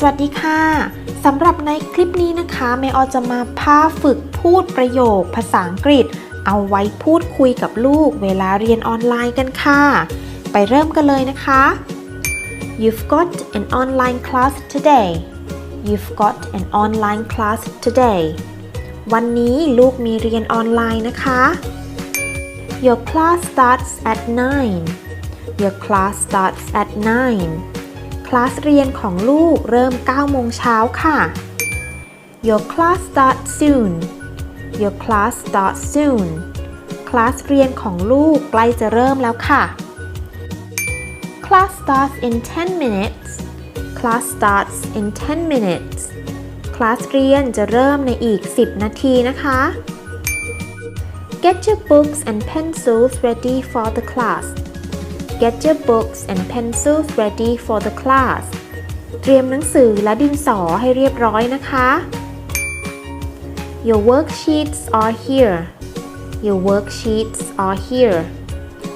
สวัสดีค่ะ สำหรับในคลิปนี้นะคะแม่ออจะมาพาฝึกพูดประโยคภาษาอังกฤษ เอาไว้พูดคุยกับลูกเวลาเรียนออนไลน์กันค่ะ ไปเริ่มกันเลยนะคะ You've got an online class today You've got an online class today วันนี้ลูกมีเรียนออนไลน์นะคะ Your class starts at 9 Your class starts at 9 คลาสเรียนของลูกเริ่ม 9 โมงเช้าค่ะ Your class starts soon Your class starts soon คลาสเรียนของลูกใกล้จะเริ่มแล้วค่ะ Class starts in 10 minutes Class starts in 10 minutes คลาสเรียนจะเริ่มในอีก 10 นาทีนะคะ Get your books and pencils ready for the class Get your books and pencils ready for the class เตรียมหนังสือและดินสอให้เรียบร้อยนะคะ Your worksheets are here Your worksheets are here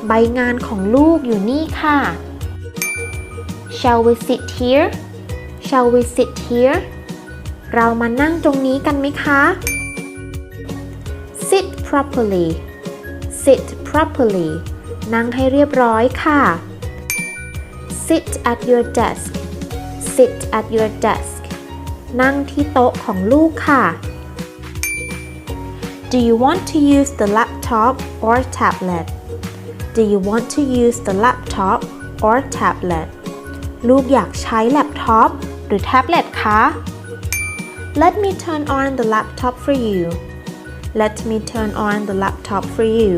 ใบงานของลูกอยู่นี่ค่ะ Shall we sit here Shall we sit here เรามานั่งตรงนี้กันไหมคะ Sit properly Sit properly นั่งให้เรียบร้อยค่ะ Sit at your desk Sit at your desk นั่งที่โต๊ะของลูกค่ะ Do you want to use the laptop or tablet Do you want to use the laptop or tablet ลูกอยากใช้แล็ปท็อปหรือแท็บเล็ตคะ Let me turn on the laptop for you Let me turn on the laptop for you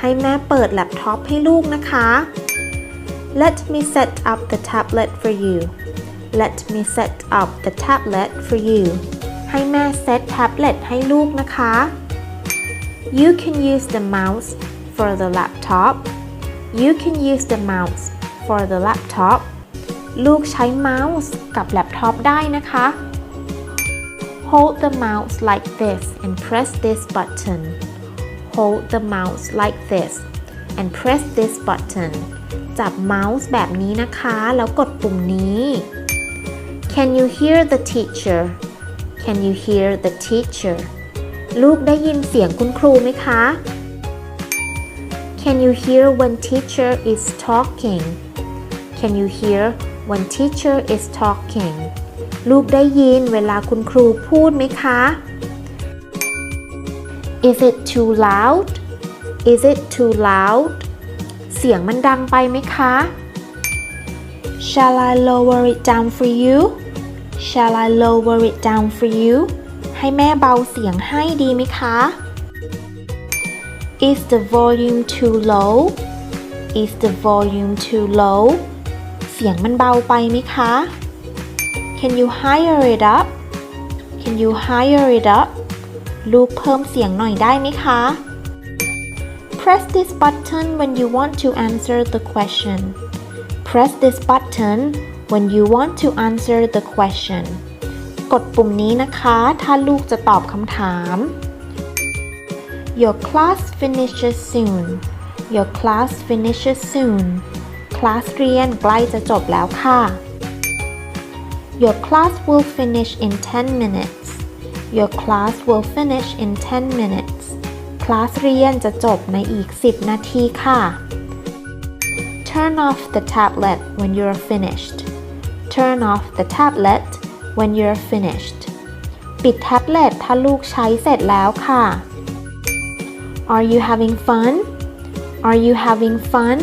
ให้แม่เปิดแล็ปท็อปให้ลูกนะคะ Let me set up the tablet for you Let me set up the tablet for you ให้แม่เซตแท็บเล็ตให้ลูกนะคะ You can use the mouse for the laptop You can use the mouse for the laptop ลูกใช้เมาส์กับแล็ปท็อปได้นะคะ Hold the mouse like this and press this button Hold the mouse like this and press this button จับเมาส์แบบนี้นะคะ แล้วกดปุ่มนี้ Can you hear the teacher Can you hear the teacher ลูกได้ยินเสียงคุณครูไหมคะ Can you hear when teacher is talking Can you hear when teacher is talking ลูกได้ยินเวลาคุณครูพูดไหมคะ Is it too loud Is it too loud เสียงมันดังไปไหมคะ Shall I lower it down for you Shall I lower it down for you ให้แม่เบาเสียงให้ดีไหมคะ Is the volume too low Is the volume too low เสียงมันเบาไปไหมคะ Can you higher it up Can you higher it up ลูกเพิ่มเสียงหน่อยได้ไหมคะ Press this button when you want to answer the question Press this button when you want to answer the question กดปุ่มนี้นะคะ ถ้าลูกจะตอบคำถาม Your class finishes soon Your class finishes soon คลาสเรียนใกล้จะจบแล้วค่ะ Your class will finish in 10 minutes Your class will finish in 10 minutes คลาสเรียนจะจบในอีก 10 นาทีค่ะ Turn off the tablet when you're finished Turn off the tablet when you're finished ปิดแท็บเล็ตถ้าลูกใช้เสร็จแล้วค่ะ Are you having fun Are you having fun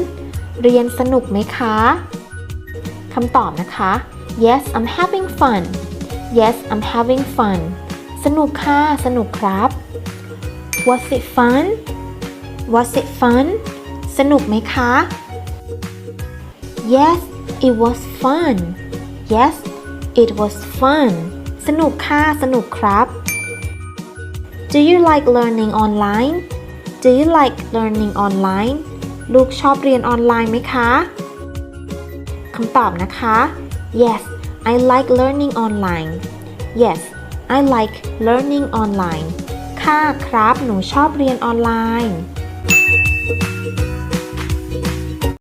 เรียนสนุกไหมคะคำตอบนะคะ Yes I'm having fun Yes I'm having fun สนุกค่ะ สนุกครับ Was it fun Was it fun สนุกไหมคะ Yes it was fun Yes it was fun สนุกค่ะ สนุกครับ Do you like learning online Do you like learning online ลูกชอบเรียนออนไลน์ไหมคะ คำตอบนะคะ Yes I like learning online Yes I like learning online ค่ะครับ หนูชอบเรียนออนไลน์